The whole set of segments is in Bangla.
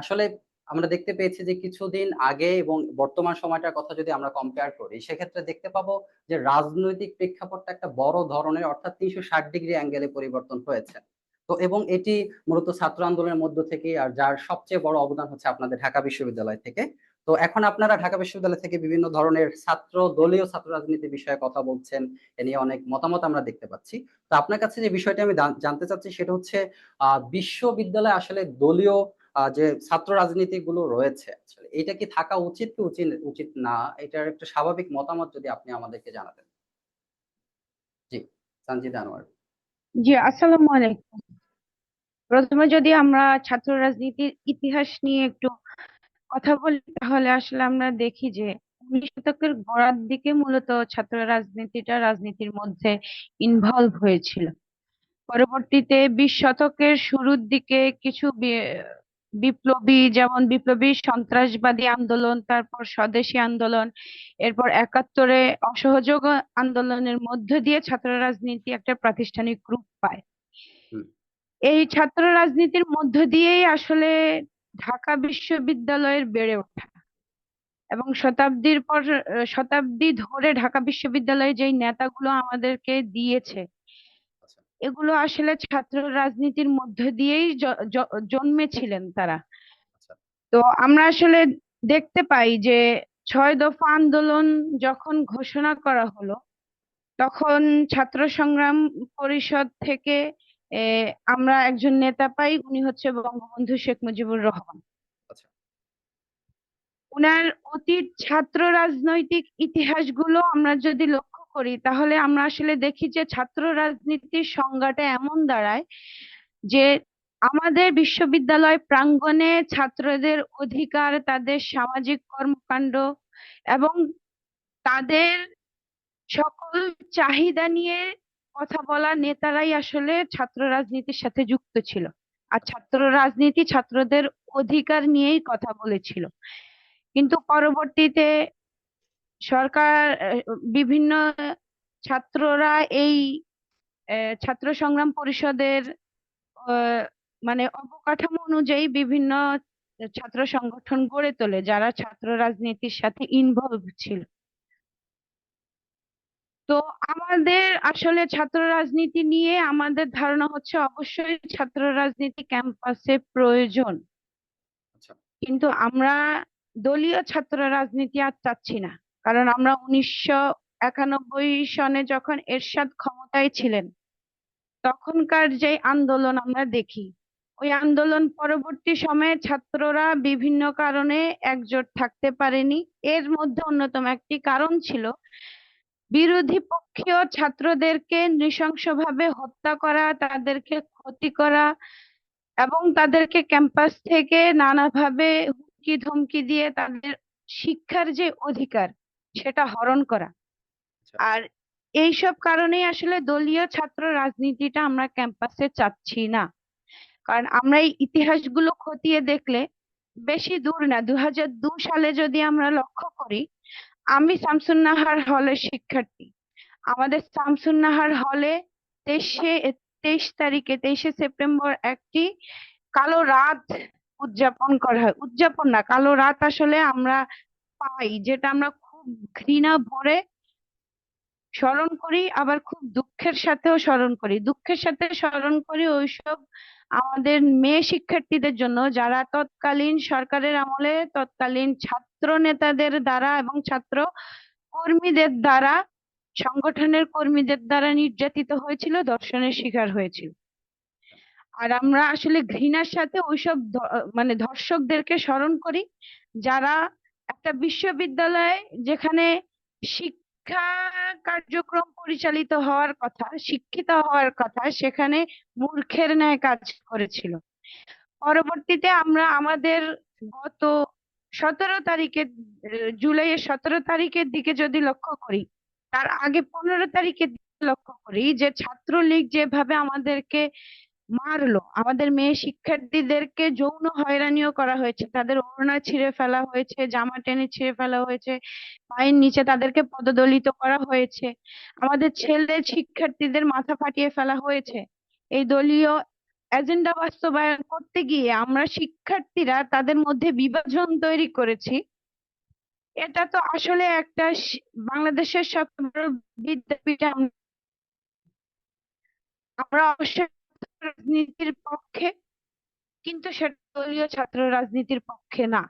আসলে আমরা দেখতে পেয়েছি যে কিছুদিন আগে এবং বর্তমান সময়টার কথা যদি আমরা কম্পেয়ার করি, সেক্ষেত্রে দেখতে পাবো যে রাজনৈতিক প্রেক্ষাপটটা একটা বড় ধরনের, অর্থাৎ তিনশো ষাট ডিগ্রি অ্যাঙ্গেলে পরিবর্তন হয়েছে। তো এবং এটি মূলত ছাত্র আন্দোলনের মধ্য থেকে, আর যার সবচেয়ে বড় অবদান হচ্ছে আপনাদের ঢাকা বিশ্ববিদ্যালয় থেকে। তো এখন আপনারা ঢাকা বিশ্ববিদ্যালয় থেকে বিভিন্ন ধরনের ছাত্র, দলীয় ছাত্র রাজনীতি বিষয়ে কথা বলছেন, এ নিয়ে অনেক মতামত আমরা দেখতে পাচ্ছি। তো আপনার কাছে যে বিষয়টি আমি জানতে চাচ্ছি, সেটা হচ্ছে আহ বিশ্ববিদ্যালয়ে আসলে দলীয় যে ছাত্র রাজনীতি গুলো রয়েছে এটা কি থাকা উচিত কি উচিত উচিত না? এটার একটা স্বাভাবিক মতামত যদি আপনি আমাদেরকে জানাতেন। জি সঞ্জিদ আনোয়ার। জি, আসসালামু আলাইকুম। প্রথমে যদি আমরা ছাত্র রাজনীতির ইতিহাস নিয়ে একটু কথা বলি, তাহলে আসলে আমরা দেখি যে উনিশ শতকের গোড়ার দিকে মূলত ছাত্র রাজনীতিটা রাজনীতির মধ্যে ইনভলভ হয়েছিল। পরবর্তীতে বিশ শতকের শুরুর দিকে কিছু বিপ্লবী যেমন বিপ্লবী সন্ত্রাসবাদী আন্দোলন তারপর স্বদেশী আন্দোলন এরপর একাত্তরে অসহযোগ আন্দোলনের মধ্য দিয়ে ছাত্র রাজনীতি একটা প্রাতিষ্ঠানিক রূপ পায়। এই ছাত্র রাজনীতির মধ্য দিয়েই আসলে ঢাকা বিশ্ববিদ্যালয়ের বেড়ে ওঠা। এবং শতাব্দীর পর শতাব্দী ধরে ঢাকা বিশ্ববিদ্যালয়ে যেই নেতাগুলো আমাদেরকে দিয়েছে এগুলো আসলে ছাত্র রাজনীতির মধ্য দিয়েই জন্মেছিলেন তারা। আচ্ছা। তো আমরা আসলে দেখতে পাই যে ছয় দফা আন্দোলন যখন ঘোষণা করা হলো তখন ছাত্র সংগ্রাম পরিষদ থেকে আমরা একজন নেতা পাই উনি হচ্ছে বঙ্গবন্ধু শেখ মুজিবুর রহমান। আচ্ছা। উনার অতীত ছাত্র রাজনৈতিক ইতিহাসগুলো আমরা যদি লক্ষ্য করি, তাহলে আমরা আসলে দেখি যে ছাত্র রাজনীতির সংজ্ঞাটা এমন দাঁড়ায় যে আমাদের বিশ্ববিদ্যালয় প্রাঙ্গণে ছাত্রদের অধিকার, তাদের সামাজিক কর্মকাণ্ড এবং তাদের সকল চাহিদা নিয়ে কথা বলা নেতারাই আসলে ছাত্র রাজনীতির সাথে যুক্ত ছিল। আর ছাত্র রাজনীতি ছাত্রদের অধিকার নিয়েই কথা বলেছিল। কিন্তু পরবর্তীতে সরকার বিভিন্ন ছাত্ররা এই ছাত্র সংগ্রাম পরিষদের মানে অবকাঠামো অনুযায়ী বিভিন্ন ছাত্র সংগঠন গড়ে তোলে যারা ছাত্র রাজনীতির সাথে ইনভলভ ছিল। তো আমাদের আসলে ছাত্র রাজনীতি নিয়ে আমাদের ধারণা হচ্ছে অবশ্যই ছাত্র রাজনীতি ক্যাম্পাসে প্রয়োজন। আচ্ছা। কিন্তু আমরা দলীয় ছাত্র রাজনীতি আর চাচ্ছি না। কারণ আমরা উনিশশো একানব্বই সনে যখন এরশাদ ক্ষমতায় ছিলেন, তখনকার যে আন্দোলন আমরা দেখি, ওই আন্দোলন পরবর্তী সময়ে ছাত্ররা বিভিন্ন কারণে একজোট থাকতে পারেনি। এর মধ্যে অন্যতম একটি কারণ ছিল, বিরোধী পক্ষীয় ছাত্রদেরকে নৃশংসভাবে হত্যা করা, তাদেরকে ক্ষতি করা এবং তাদেরকে ক্যাম্পাস থেকে নানাভাবে হুমকি ধমকি দিয়ে তাদের শিক্ষার যে অধিকার সেটা হরণ করা। আচ্ছা। আর এইসব কারণেই আসলে দলীয় ছাত্র রাজনীতিটা আমরা ক্যাম্পাসে চাচ্ছি না। কারণ আমরা এই ইতিহাসগুলো খতিয়ে দেখলে বেশি দূর না। দু সালে যদি আমরা লক্ষ্য করি আমি শামসুন্নাহার হলের শিক্ষার্থী। আমাদের শামসুন্নাহার হলে তেইশে তেইশ তারিখে তেইশে সেপ্টেম্বর একটি কালো রাত উদযাপন করা হয়। উদযাপন না কালো রাত আসলে আমরা পাই যেটা আমরা ঘৃণা ভরে স্মরণ করি, আবার খুব দুঃখের সাথেও স্মরণ করি। দুঃখের সাথে স্মরণ করি ওইসব আমাদের মেয়ে শিক্ষার্থীদের জন্য, যারা তৎকালীন সরকারের আমলে, তৎকালীন ছাত্র নেতাদের দ্বারা এবং ছাত্র কর্মীদের দ্বারা, সংগঠনের কর্মীদের দ্বারা নির্যাতিত হয়েছিল, ধর্ষণের শিকার হয়েছিল। আর আমরা আসলে ঘৃণার সাথে ওইসব মানে ধর্ষকদেরকে স্মরণ করি, যারা একটা বিশ্ববিদ্যালয়ে যেখানে শিক্ষা কার্যক্রম পরিচালিত হওয়ার কথা, শিক্ষিত হওয়ার কথা সেখানে মূর্খের ন্যায় কাজ করেছিল। পরবর্তীতে আমরা আমাদের গত সতেরো তারিখে, জুলাইয়ের সতেরো তারিখের দিকে যদি লক্ষ্য করি, তার আগে পনেরো তারিখের দিকে লক্ষ্য করি যে ছাত্রলীগ যেভাবে আমাদেরকে মারলো। আমাদের মেয়ে শিক্ষার্থীদেরকে যৌন হয়রানিও করা হয়েছে। তাদের ওড়না ছিঁড়ে ফেলা হয়েছে, জামা টেনে ছিঁড়ে ফেলা হয়েছে, পায়ের নিচে তাদেরকে পদদলিত করা হয়েছে। আমাদের ছেলে শিক্ষার্থীদের মাথা ফাটিয়ে ফেলা হয়েছে। এই দলীয় এজেন্ডা বাস্তবায়ন করতে গিয়ে আমরা শিক্ষার্থীরা তাদের মধ্যে বিভাজন তৈরি করেছি। এটা তো আসলে একটা বাংলাদেশের সবচেয়ে বড় বিদ্যাপীঠে আম- আমরা অবশ্যই রাজনীতির পক্ষে, কিন্তু সেটা দলীয় ছাত্র রাজনীতির পক্ষে না।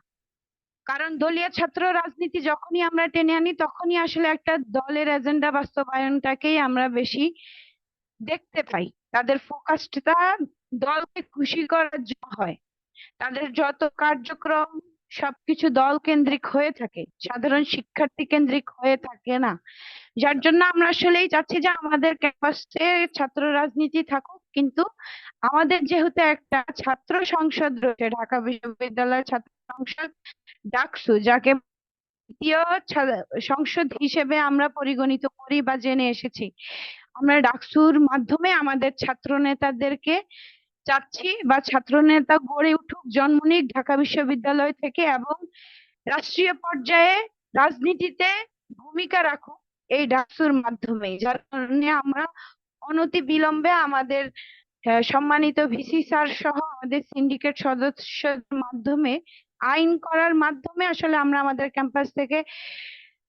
কারণ দলীয় ছাত্র রাজনীতি যখনই আমরা টেনে আনি, তখনই আসলে একটা দলের এজেন্ডা বাস্তবায়নটাকেই আমরা বেশি দেখতে পাই। তাদের ফোকাসটা দলকে খুশি করার জন্য হয়। তাদের যত কার্যক্রম, সবকিছু দল কেন্দ্রিক হয়ে থাকে। সাধারণ শিক্ষার্থী কেন্দ্রিক হয়ে থাকে না। যার জন্য আমরা আসলেই চাচ্ছি যে আমাদের ক্যাম্পাসে ছাত্র রাজনীতি থাকুক কিন্তু আমাদের যেহেতু একটা ছাত্র সংসদ রয়েছে, ঢাকা বিশ্ববিদ্যালয়ের ছাত্র সংসদ ডাকসু, যাকে দ্বিতীয় সংসদ হিসেবে আমরা পরিগণিত করি বা জেনে এসেছি। আমরা ডাকসুর মাধ্যমে আমাদের ছাত্র নেতাদেরকে চাচ্ছি বা ছাত্র নেতা গড়ে উঠুক জন্ম ঢাকা বিশ্ববিদ্যালয় থেকে এবং রাষ্ট্রীয় পর্যায়ে রাজনীতিতে ভূমিকা রাখুক এই ডাকসুর মাধ্যমে যার কারণে আমরা অনতি বিলম্বে আমাদের সম্মানিত ভিসি স্যার সহ আমাদের সিন্ডিকেট সদস্যদের মাধ্যমে, আইন করার মাধ্যমে আসলে আমরা আমাদের ক্যাম্পাস থেকে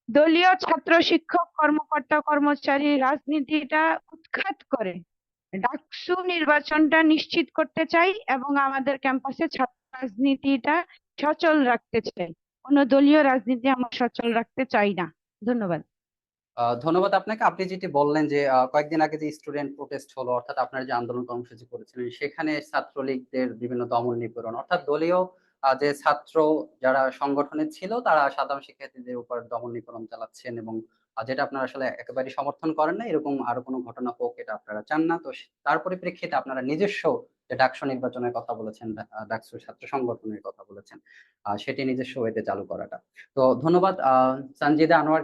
দলীয় ছাত্র শিক্ষক, কর্মকর্তা, কর্মচারী, রাজনীতিটা উৎখাত করে। ডাকসু নির্বাচনটা নিশ্চিত করতে চাই এবং আমাদের ক্যাম্পাসে ছাত্র রাজনীতিটা সচল রাখতে চাই। কোনো দলীয় রাজনীতি আমরা সচল রাখতে চাই না। ধন্যবাদ। ধন্যবাদ আপনাকে। আপনি যেটি বললেন যে কয়েকদিন আগে যে স্টুডেন্ট প্রোটেস্ট হলো, অর্থাৎ আপনারা যে আন্দোলন কর্মসূচি করেছিলেন, সেখানে ছাত্রলীগদের বিভিন্ন দমন নিপীড়ন, অর্থাৎ দলীয় যে ছাত্র যারা সংগঠনে ছিল, তারা সাধারণ শিক্ষার্থীদের উপর দমন নিপীড়ন চালাচ্ছেন এবং যেটা আপনারা আসলে একেবারে সমর্থন করেন না, এরকম আরও কোনো ঘটনা হোক, এটা আপনারা চান না। তো তার পরিপ্রেক্ষিতে আপনারা নিজস্ব যে ডাকসু নির্বাচনের কথা বলেছেন ডাকসু ছাত্র সংগঠনের কথা বলেছেন সেটি নিজস্ব ওয়েতে চালু করাটা। তো ধন্যবাদ সানজিদা আনোয়ার।